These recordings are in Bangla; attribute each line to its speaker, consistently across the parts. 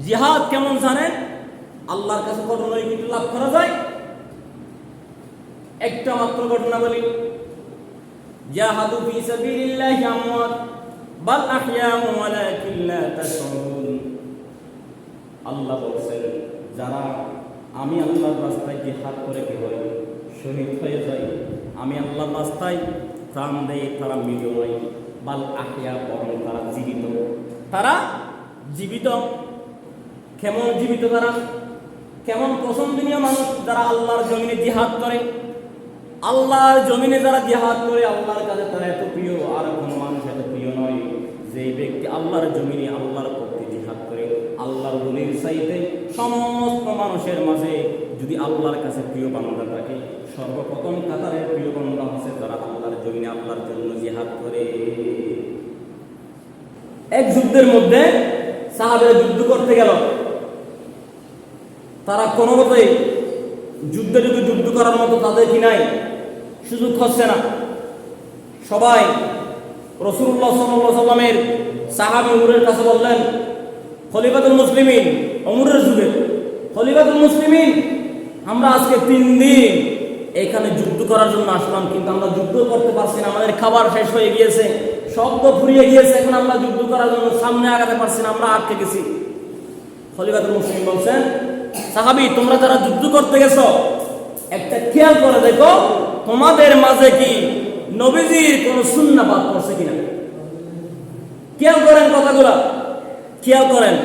Speaker 1: জিহাদ কেমন জানেন? আল্লাহর কাছে কত নয় কিন্তু লাভ করা যায়। একটা মাত্র ঘটনা বলি। জাহাদু ফি সাবিলিল্লাহি আমওয়াত, বাল ওয়ালাকিন লা আল্লাহ বলছেন, যারা আমি আল্লাহর রাস্তায় জিহাদ করে কি হয়? শহীদ হয়ে যায়। আমি আল্লাহর রাস্তায় প্রাণ দেয়, তারা মৃত নয় বাল আহিয়া বরং তারা জীবিত। তারা জীবিত। কেমন জীবিত তারা? কেমন পছন্দনীয় মানুষ যারা আল্লাহর জমিনে জিহাদ করে? আল্লাহর জমিনে যারা জিহাদ করে, আল্লাহর কাছে তারা এত প্রিয়, আর কোনো মানুষ এত প্রিয় নয় যে ব্যক্তি আল্লাহর জমিনে আল্লাহর পক্ষে জিহাদ করে। আল্লাহর বলির চাইতে সমস্ত মানুষের মাঝে যদি আল্লাহর কাছে প্রিয় বান্দা থাকে, সর্বপ্রথম কাতারের প্রিয় বান্দা হচ্ছে যারা আল্লাহর জমিনে আল্লাহর জন্য জিহাদ করে। এক যুদ্ধের মধ্যে সাহাবেরা যুদ্ধ করতে গেল। তারা কোনো মতেই যুদ্ধে যদি যুদ্ধ করার মতো তাদের কি নাই, সুযোগ হচ্ছে না। সবাই রসুল্লাহ সাল্লাহ সাল্লামের সাহাবি উমরের কাছে বললেন, খলিফাতুল মুসলিমিন অমরের যুগে, খলিফাতুল মুসলিমিন, আমরা আজকে তিন দিন এখানে যুদ্ধ করার জন্য আসলাম, কিন্তু আমরা যুদ্ধ করতে পারছি না, আমাদের খাবার শেষ হয়ে গিয়েছে, শব্দ ফুরিয়ে গিয়েছে, এখন আমরা যুদ্ধ করার জন্য সামনে আগাতে পারছি না, আমরা আটকে গেছি। খলিফাতুল মুসলিম বলছেন সাহাবি, তোমরা যারা যুদ্ধ করতে গেছো, একটা খেয়াল করে দেখো, তোমাদের মাঝে কি নবীজির কোন শূন্য বাদ পড়ছে কিনা? খেয়াল করেন কথাগুলা। খেয়াল করেন।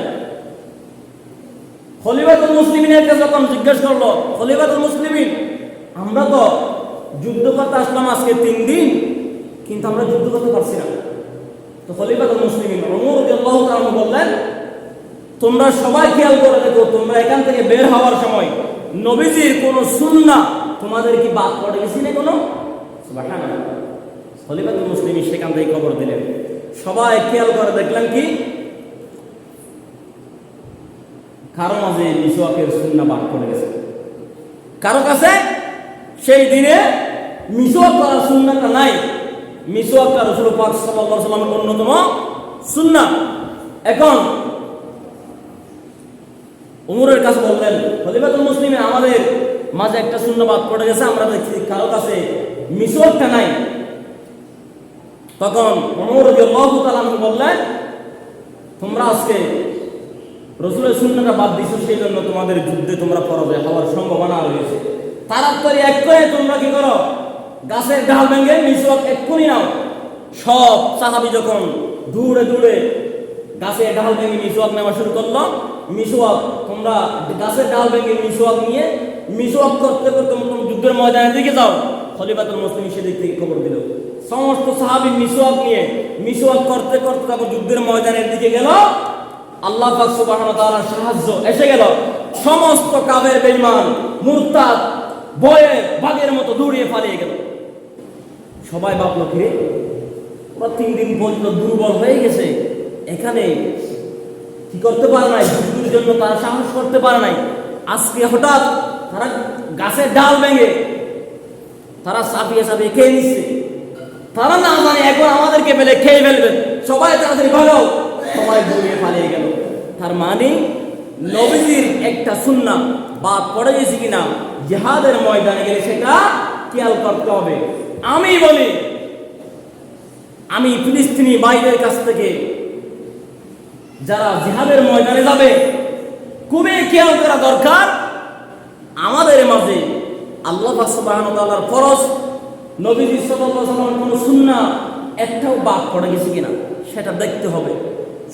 Speaker 1: খলিফাতুল মুসলিমিনকে যখন জিজ্ঞেস করল, খলিফাতুল মুসলিমিন, আমরা তো যুদ্ধ করতে আসলাম আজকে তিন দিন, কিন্তু আমরা যুদ্ধ করতে পারছি না। তো খলিফাতুল মুসলিমিন ওমর বললেন তোমরা সবাই খেয়াল করে দেখো, তোমরা এখান থেকে বের হওয়ার সময় নবীজির কোন সুন্না তোমাদের কি বাদ পড়ে গেছি না কোনো? সুবহানাল্লাহ। মুসলিম সেখান থেকে খবর দিলেন। সবাই খেয়াল করে দেখলেন কি? কারও মাঝে মিসওয়াকের সুন্না বাদ পড়ে গেছে। কারও কাছে সেই দিনে মিসওয়াক করার সুন্নাটা নাই। মিসওয়াকটা রসুল পাক সাল্লাল্লাহু আলাইহি অন্যতম সুন্না। এখন উমরের কাছে বললেন, খলিফাতুল মুসলিমে আমাদের মাঝে একটা শূন্য বাদ পড়ে গেছে, আমরা দেখছি কারও কাছে মিসওয়াকটা নাই। তখন তাআলা আনহু বললেন, তোমরা আজকে রসুলের শূন্যটা বাদ দিছো সেই জন্য তোমাদের যুদ্ধে তোমরা পরাজয় হওয়ার সম্ভাবনা রয়েছে। তাড়াতাড়ি এক করে তোমরা কি করো? গাছের ডাল ভেঙে মিসওয়াক এক্ষুনি নাও। সব সাহাবি যখন দূরে দূরে গাছে ডাল ভেঙে মিসওয়াক নেওয়া শুরু করল মিসওয়াক তোমরা গাছের ডাল ভেঙে মিসওয়াক নিয়ে মিসওয়াক করতে করতে তোমরা যুদ্ধের ময়দানের দিকে যাও। খলিফাতুল মুসলিম সেদিক থেকে খবর দিল। সমস্ত সাহাবি মিসওয়াক নিয়ে মিসওয়াক করতে করতে তখন যুদ্ধের ময়দানের দিকে গেল। আল্লাহ পাক তাআলার সাহায্য এসে গেল। সমস্ত কাবের বেঈমান, মুরতাদ বয়ে বাঘের মতো দৌড়িয়ে পালিয়ে গেল। সবাই ভাবলো, কি? ওরা তিন দিন পর্যন্ত দুর্বল হয়ে গেছে। এখানে কি করতে পারে নাই? যুদ্ধের জন্য তারা সাহস করতে পারে নাই। আজকে হঠাৎ তারা গাছের ডাল ভেঙে তারা সাপিয়ে সাপিয়ে খেয়ে নিচ্ছে। তারা না জানে এখন আমাদেরকে পেলে খেয়ে ফেলবেন সবাই তাড়াতাড়ি ভালো, সবাই দৌড়িয়ে পালিয়ে গেল। তার মানে নবীজির একটা সুন্না বা পড়ে গেছে কিনা, জেহাদের ময়দানে গেলে সেটা খেয়াল করতে হবে। আমি বলি, আমি ফিলিস্তিনি বাইরের কাছ থেকে যারা জিহাদের ময়দানে যাবে, খুবই খেয়াল করা দরকার, আমাদের মাঝে আল্লাহ সুবহানাহু ফরজ, নবীজি আলাইহি কোনো সুন্না একটাও বাদ পড়ে গেছে কিনা, সেটা দেখতে হবে।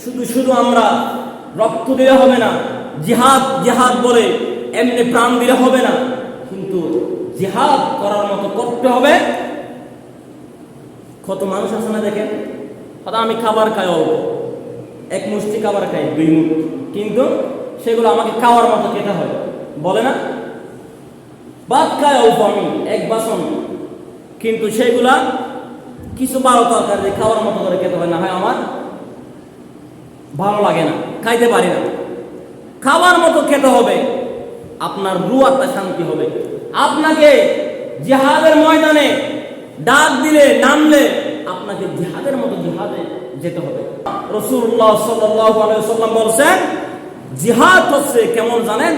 Speaker 1: শুধু শুধু আমরা রক্ত দিলে হবে না, জিহাদ জিহাদ বলে এমনি প্রাণ দিলে হবে না, কিন্তু জিহাদ করার মতো করতে হবে। কত মানুষ আছে না দেখেন? হয়তো আমি খাবার খাই অল্প। এক মুষ্টি খাবার খাই, দুই মুখ। কিন্তু সেগুলো আমাকে খাওয়ার মতো খেতে হয়। বলে না? ভাত খায় অল্প আমি, এক বাসন। কিন্তু সেগুলা কিছু বারো তরকারি খাওয়ার মতো করে খেতে হয়, না হয় আমার ভালো লাগে না, খাইতে পারি না। খাওয়ার মতো খেতে হবে, আপনার রু আত্মা শান্তি হবে। আপনাকে জিহাদের ময়দানে ডাক দিলে, নামলে, আপনাকে জিহাদের মতো জিহাদে যেতে হবে। রসুল্লাহ সাল্লাম বলছেন, জিহাদ হচ্ছে কেমন জানেন?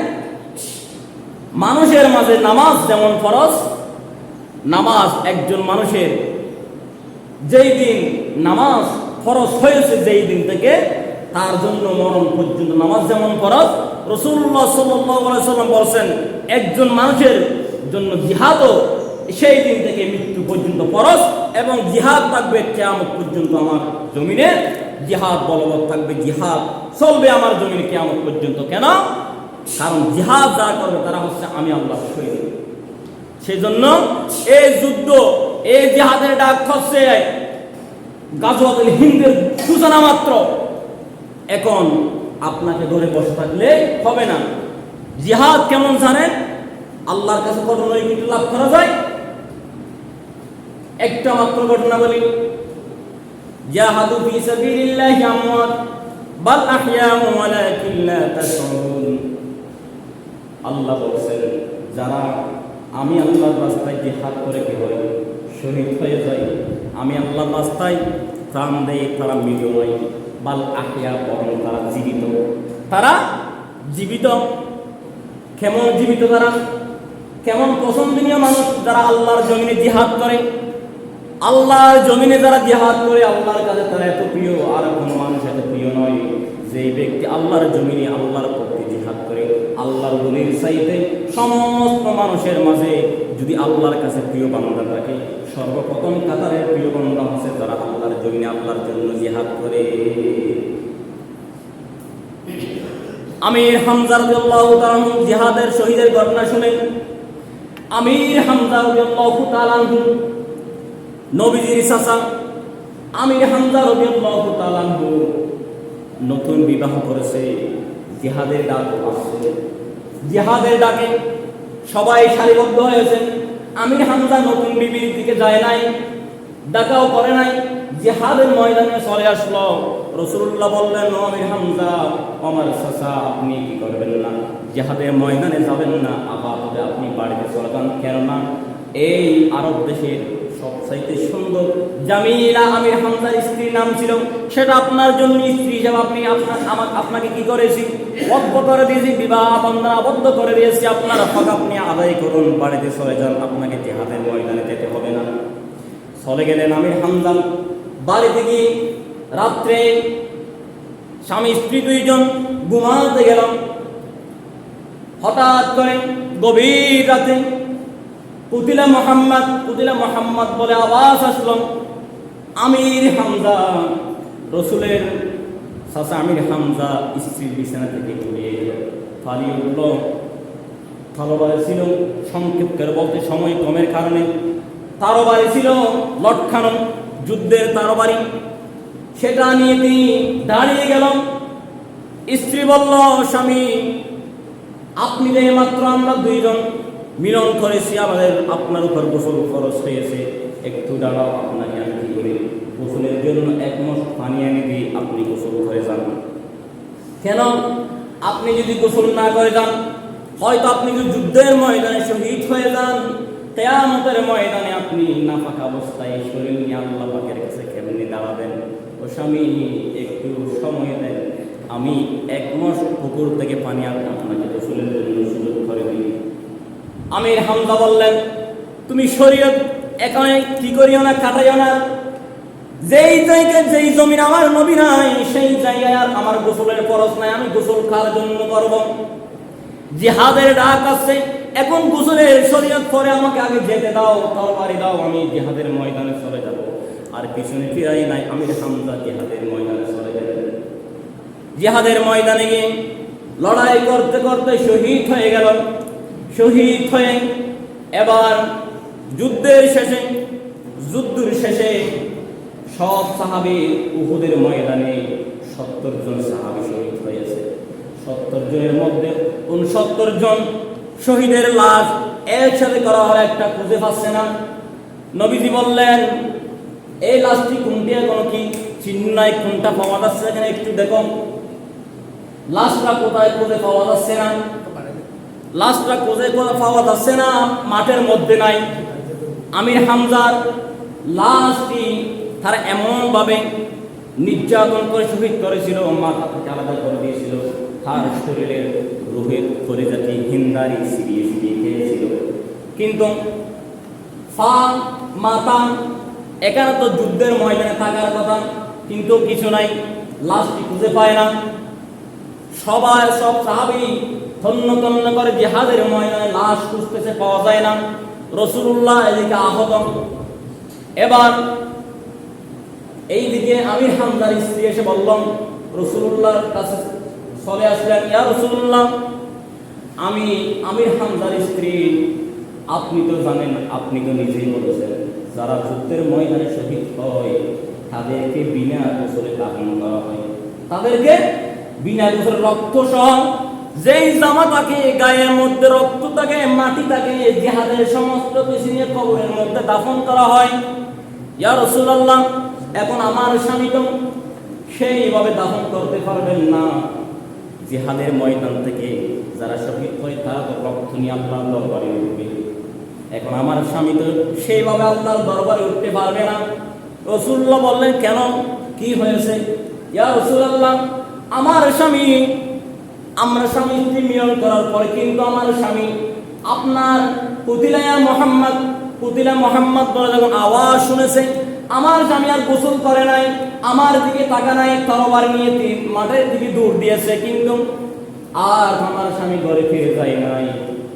Speaker 1: মানুষের মাঝে নামাজ যেমন ফরজ, নামাজ একজন মানুষের যেই দিন নামাজ ফরজ হয়েছে যেই দিন থেকে, তার জন্য মরণ পর্যন্ত নামাজ যেমন ফরজ রসুল্লাহ সাল্লাম বলছেন, একজন মানুষের জন্য জিহাদও সেই দিন থেকে মৃত্যু পর্যন্ত ফরজ এবং জিহাদ থাকবে কেয়ামত পর্যন্ত আমার জমিনে। জিহাদ বলবৎ থাকবে, জিহাদ চলবে আমার জমিনে কেয়ামত পর্যন্ত। কেন? কারণ জিহাদ যারা করবে, তারা হচ্ছে আমি আল্লাহ শহীদ সেই জন্য এই যুদ্ধ, এই জিহাদের ডাক হচ্ছে গাজওয়াতুল হিন্দের সূচনা মাত্র। এখন আপনাকে ধরে বসে থাকলে হবে না। জিহাদ কেমন জানেন? আল্লাহর কাছে কত নৈমিত লাভ করা যায়? একটা মাত্র ঘটনা বলি জাহাদু ফি সাবিলিল্লাহি আমওয়াত, বাল আহয়াউ ওয়ালাকিন লা তাশউরুন। আল্লাহ বলছেন, যারা আমি আল্লাহর রাস্তায় জিহাদ করে কি হয়? শহীদ হয়ে যাই আমি আল্লাহর রাস্তায় প্রাণ দেয়, তারা মৃত নয় বাল আহিয়া বরং তারা জীবিত। তারা জীবিত। কেমন জীবিত তারা? কেমন পছন্দনীয় মানুষ যারা আল্লাহর জমিনে জিহাদ করে? আল্লাহর জমিনে যারা জিহাদ করে, আল্লাহর কাছে তারা এত প্রিয়, আর কোনো মানুষ এত প্রিয় নয়। যে ব্যক্তি আল্লাহর জমিনে, আল্লাহর পক্ষে জিহাদ করে, আল্লাহর বলির চাইতে সমস্ত মানুষের মাঝে যদি আল্লাহর কাছে প্রিয় বান্দা থাকে, সর্বপ্রথম কাতারের প্রিয় বান্দা হচ্ছে তারা আল্লাহর জমিনে, আল্লাহর জন্য জিহাদ করে। আমির হামজা রাদিয়াল্লাহু জিহাদের শহীদের ঘটনা শুনে, আমির হামজা রাদিয়াল্লাহু তাআলা আনহু নবীজির চাচা আমির হামজা তাআলা নতুন বিবাহ করেছে, জিহাদের ডাক আসছে। জিহাদের ডাকে সবাই সারিবদ্ধ হয়েছে। আমির হামজা নতুন বিবির দিকে যায় নাই, ডাকাও করে নাই, জিহাদের ময়দানে চলে আসলো। রসুল্লাহ বললেন, "ও আমির হামজা, আমার চাচা, আপনি কি করবেন না? জিহাদের ময়দানে যাবেন না আপাতত আপনি বাড়িতে চলে যান, কেননা এই আরব দেশের সবচাইতে সুন্দর। জামিলা আমির হামজার স্ত্রীর নাম ছিল। সেটা আপনার জন্য স্ত্রী হিসাবে আপনি আপনার আমার আপনাকে কি করেছি? বদ্ধ করে দিয়েছি, বিবাহ বন্ধন আবদ্ধ করে দিয়েছি। আপনার হক আপনি আদায় করুন, বাড়িতে চলে যান। আপনাকে জেহাদের ময়দানে যেতে হবে না। চলে গেলেন আমির হামজান বাড়িতে গিয়ে রাত্রে স্বামী, স্ত্রী দুইজন ঘুমাতে গেলাম হঠাৎ করে গভীর রাতে কুতিলা মোহাম্মদ কুতিলা মোহাম্মদ বলে আওয়াজ আসলো। আমির হামজা, রসুলের চাচা আমির হামজা স্ত্রীর বিছানা থেকে উঠে পালিয়ে উঠল তরবারি ছিল সংক্ষেপ করে বলতে সময় কমের কারণে। তারবারি ছিল লটখানো যুদ্ধের তারবারি। সেটা নিয়ে তিনি দাঁড়িয়ে গেল। স্ত্রী বলল, স্বামী, আপনি মাত্র আমরা দুইজন মিলন করেছি, আমাদের আপনার উপর গোসল খরচ হয়েছে। একটু দাঁড়াও, আপনাকে আমি কি করি গোসলের জন্য এক মাস পানি এনে দিই আপনি গোসল করে যান। কেন? আপনি যদি গোসল না করে যান, হয়তো আপনি যদি যুদ্ধের ময়দানে শহীদ হয়ে যান তেয়ামতের ময়দানে আপনি নাফাক অবস্থায় শরীর নিয়ে আল্লাহ পাকের কাছে কেমনি দাঁড়াবেন? ও স্বামী, একটু সময় দেন। আমি এক মাস পুকুর থেকে পানি আপনাকে গোসলের জন্য সুযোগ করে দিই। আমির হামদা বললেন, তুমি শরীয়ত এখানে কি করিও না, কাটাইও না? যেই জায়গায় যেই জমিন আমার নবী নাই, সেই জায়গায় আর আমার গোসলের খরচ নাই, আমি গোসল কার জন্য করব। জিহাদের ডাক আছে এখন গোসলের শরীয়ত পরে আমাকে আগে যেতে দাও, তরবারি দাও, আমি জিহাদের ময়দানে চলে যাব। আর পিছনে ফিরাই নাই, আমির হামদা জিহাদের ময়দানে চলে গেলেন। জিহাদের ময়দানে গিয়ে লড়াই করতে করতে শহীদ হয়ে গেল। শহীদ হয়ে এবার যুদ্ধের শেষে যুদ্ধের শেষে সব সাহাবি উহুদের ময়দানে সত্তর জন সাহাবি শহীদ হয়েছে। সত্তর জনের মধ্যে উনসত্তর জন শহীদের লাশ একসাথে করা হয় একটা খুঁজে পাচ্ছে না। নবীজি বললেন, এই লাশটি কোনটি এখন কি চিহ্ন নাই, কোনটা পাওয়া যাচ্ছে এখানে একটু দেখো। লাশটা কোথায় খুঁজে পাওয়া যাচ্ছে না? লাশটা কোথায় কোথায় পাওয়া যাচ্ছে না, মাঠের মধ্যে নাই। আমির হামজার লাশটি তারা এমনভাবে নির্যাতন করে শহীদ করেছিল মাথা থেকে আলাদা করে দিয়েছিল। তার শরীরের রোগের খরিজাটি হিন্দারি সিরিয়ে সিরিয়ে খেয়েছিল। কিন্তু ফা, মাতা এখানে তো যুদ্ধের ময়দানে থাকার কথা, কিন্তু কিছু নাই, লাশটি খুঁজে পায় না। সবাই সব সাহাবি তন্ন তন্ন করে জিহাদের ময়দানে লাশ খুঁজতেছে, পাওয়া যায় না। রসুল্লাহ এদিকে আহত এবার এইদিকে আমির হামদার স্ত্রী এসে বললাম রসুল্লাহর কাছে চলে আসলেন। ইয়া রসুল্লাহ আমি আমির হামদার স্ত্রী। আপনি তো জানেন, আপনি তো নিজেই বলেছেন, যারা যুদ্ধের ময়দানে শহীদ হয়, তাদেরকে বিনা গোসলে দাফন করা হয়। তাদেরকে বিনা গোসলে রক্ত সহ যেই জামা থাকে গায়ের মধ্যে রক্ত থাকে মাটি থাকে জিহাদের সমস্ত কিছু নিয়ে কবরের মধ্যে দাফন করা হয়। ইয়া রাসূলুল্লাহ, এখন আমার স্বামী তো সেইভাবে দাফন করতে পারবেন না। জিহাদের ময়দান থেকে যারা শহীদ হয়, তারা তো রক্ত নিয়ে আল্লাহর দরবারে উঠবে। এখন আমার স্বামী তো সেইভাবে আল্লাহর দরবারে উঠতে পারবে না। রসুল্লাহ বললেন, কেন? কি হয়েছে? ইয়া রসুল্লাহ আমার স্বামী আমরা স্বামী স্ত্রী মিলন করার পরে কিন্তু আমার স্বামী আপনার পুতিলায়া মোহাম্মদ, পুতিলা মোহাম্মদ বলে যখন আওয়াজ শুনেছে, আমার স্বামী আর গোসল করে নাই, আমার দিকে তাকা নাই তরবার নিয়ে মাঠের দিকে দৌড় দিয়েছে কিন্তু আর আমার স্বামী ঘরে ফিরে যায় নাই।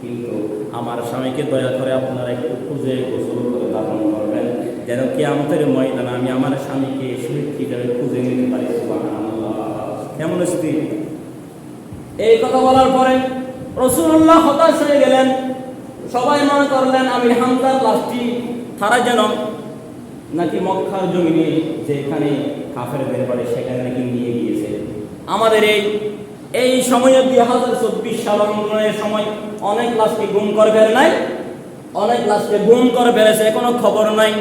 Speaker 1: কিন্তু আমার স্বামীকে দয়া করে আপনারা একটু খুঁজে গোসল করে দাপন করবেন, যেন কি আমাদের ময়দানে আমি আমার স্বামীকে হিসাবে খুঁজে নিতে পারি। কেমন স্ত্রী? এই কথা বলার পরে রসুল্লাহ হতাশ হয়ে গেলেন। সবাই মনে করলেন, আমি হামদার লাশটি তারা যেন নাকি মক্কার জমিনে যেখানে কাফেরদের বাড়ি সেখানে নাকি নিয়ে গিয়েছে। আমাদের এই এই সময়ে দুই হাজার চব্বিশ সাল আন্দোলনের সময় অনেক লাশকে গুম করে ফেলে নাই, অনেক লাশকে গুম করে ফেলেছে, কোনো খবর নাই।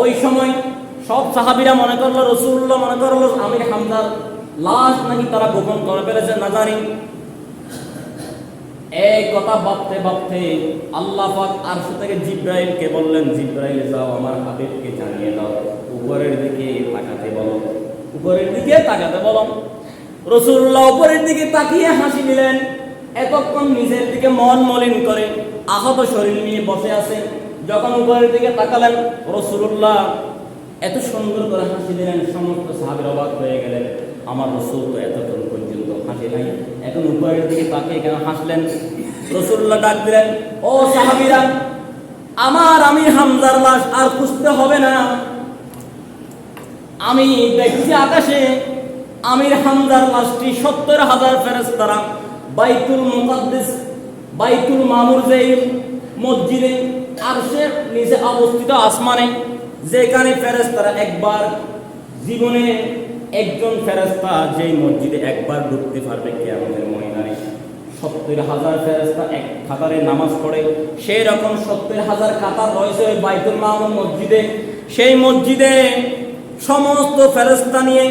Speaker 1: ওই সময় সব সাহাবিরা মনে করল রসুল্লাহ মনে করল আমির হামদার লাশ নাকি তারা গোপন করে ফেলেছে না জানি এই কথা ভাবতে ভাবতে আল্লাহ পাক আরশ থেকে জিব্রাইলকে বললেন, জিব্রাইল, যাও আমার হাবিবকে জানিয়ে দাও, উপরের দিকে তাকাতে বলো। উপরের দিকে তাকাতে বলো। রসুল্লাহ উপরের দিকে তাকিয়ে হাসি দিলেন এতক্ষণ নিজের দিকে মন মলিন করে আহত শরীর নিয়ে বসে আছে। যখন উপরের দিকে তাকালেন রসুল্লাহ এত সুন্দর করে হাসি দিলেন, সমস্ত সাহাবের অবাক হয়ে গেলেন। আমার রসুল তো এতক্ষণ পর্যন্ত হাসি নাই। এখন উপরের দিকে তাকিয়ে কেন হাসলেন? রসুল্লাহ ডাক দিলেন, ও সাহাবিরা, আমার আমি হামজার লাশ আর খুঁজতে হবে না। আমি দেখছি আকাশে আমির হামজার লাশটি সত্তর হাজার ফেরেস্তারা বাইতুল মুকাদ্দিস, বাইতুল মামুর যে মসজিদে আর সে নিচে অবস্থিত আসমানে, যেখানে ফেরেস্তারা একবার জীবনে একজন ফেরেস্তা যেই মসজিদে একবার ঢুকতে পারবে কে আমাদের ময়দানে? সত্তর হাজার ফেরেস্তা এক কাতারে নামাজ পড়ে সেই রকম সত্তর হাজার কাতার রয়েছে বাইতুল মামুর মসজিদে। সেই মসজিদে সমস্ত ফেরেস্তা নিয়ে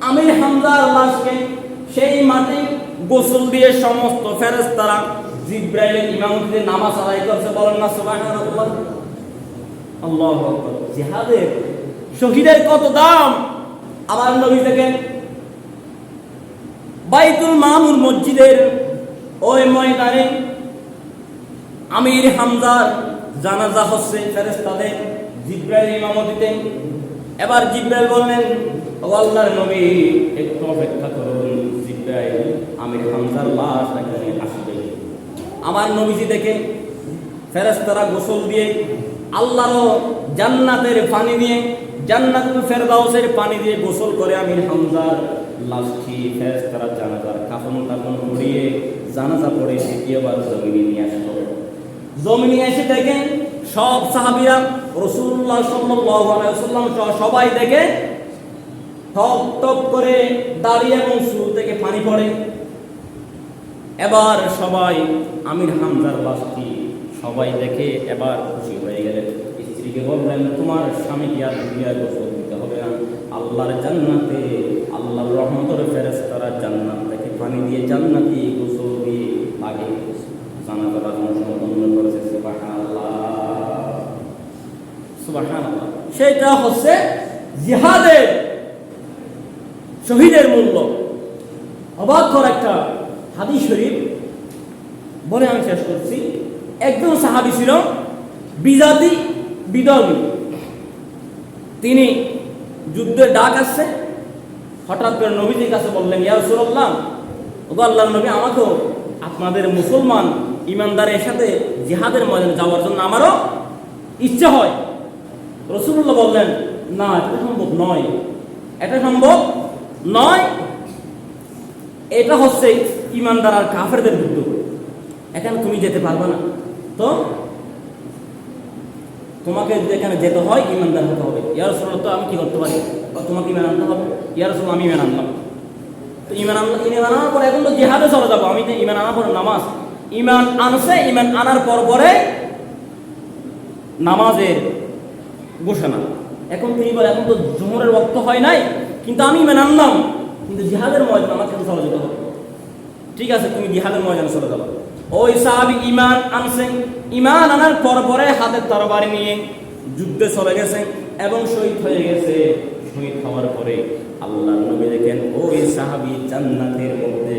Speaker 1: আমির হামদার লাশকে সেই মাঠে গোসল দিয়ে সমস্ত ফেরেস্তারা জিব্রাইলের ইমামতিতে নামাজ আদায় করছে। বলেন না, সুবহানাল্লাহ। আল্লাহ জিহাদের শহীদের কত দাম? আমার নবী থেকে বাইতুল মামুর মসজিদের ওই ময়দানে আমির হামদার জানাজা হচ্ছে ফেরেস্তাদের জিব্রাইল ইমামতিতে এবার জিব্রাইল বললেন, ও আল্লাহর নবী, একটু অপেক্ষা করুন, জিব্রাইল আমির হামদার লাশ এখানে আসবে। আমার নবীজি দেখে ফেরেস্তারা গোসল দিয়ে আল্লাহর জান্নাতের পানি দিয়ে জান্নাতুল ফেরদাউসের পানি দিয়ে গোসল করে আমি হামজার লাশটি ফেরেস্তারা জানাজার কাফন টাফন উড়িয়ে জানাজা পড়ে দ্বিতীয়বার জমিনে নিয়ে আসলো। জমিনে এসে দেখেন সব সাহাবিরা রসুল্লাহ সহ সবাই দেখে টপ টপ করে দাঁড়িয়ে এবং চুল থেকে পানি পড়ে। এবার সবাই আমির হামজার লাশটি সবাই দেখে এবার খুশি হয়ে গেলেন। স্ত্রীকে বললেন, তোমার স্বামীকে আর দুনিয়ায় গোসল দিতে হবে না। আল্লাহর জান্নাতে, আল্লাহর রহমতের ফেরেশতারা জান্নাত থেকে পানি দিয়ে জান্নাতি গোসল দিয়ে আগে জানাজার সম্পন্ন করেছে। সুবহানাল্লাহ। সুবহানাল্লাহ। সেটা হচ্ছে জিহাদের শহীদের মূল্য। অবাক কর একটা হাদিস শরীফ। বলে আমি শেষ করছি। একজন সাহাবি ছিল বিজাতি বিদর্মী তিনি যুদ্ধের ডাক আসছে। হঠাৎ করে নবীজির কাছে বললেন, ইয়া রাসূলুল্লাহ, ওগো আল্লাহর নবী, আমাকেও আপনাদের মুসলমান ইমানদারের সাথে জিহাদের ময়দানে যাওয়ার জন্য আমারও ইচ্ছা হয়। রসুল্লাহ বললেন, না, এটা সম্ভব নয়। এটা সম্ভব নয়। এটা হচ্ছে ইমানদার আর কাফেরদের যুদ্ধ। এখানে তুমি যেতে পারবে না। তো তোমাকে যদি এখানে যেতে হয় ইমানদার হতে হবে। ইয়ার রসুল্লাহ তো আমি কি করতে পারি? তোমাকে ইমান আনতে হবে? ইয়ার রসুল আমি ইমান আনলাম। তো ইমান আনলাম ইমান আনার পর এখন তো জেহাদে চলে যাব। আমি তো ইমান আনার পর নামাজ। ইমান আনছে ইমান আনার পর পরে নামাজের ঘোষণা। এখন তিনি বলে এখন তো জোহরের রক্ত হয় নাই, কিন্তু আমি ইমান আনলাম। কিন্তু জিহাদের ময়দান আমার কাছে চলে যেতে হবে। ঠিক আছে, তুমি জিহাদের ময়দানে চলে যাব। ওই সাহাবি ইমান আনছেন। ইমান আনার পর পরে হাতের তরবারি নিয়ে যুদ্ধে চলে গেছেন এবং শহীদ হয়ে গেছে। শহীদ হওয়ার পরে আল্লাহ নবী দেখেন, ওই সাহাবি জান্নাতের মধ্যে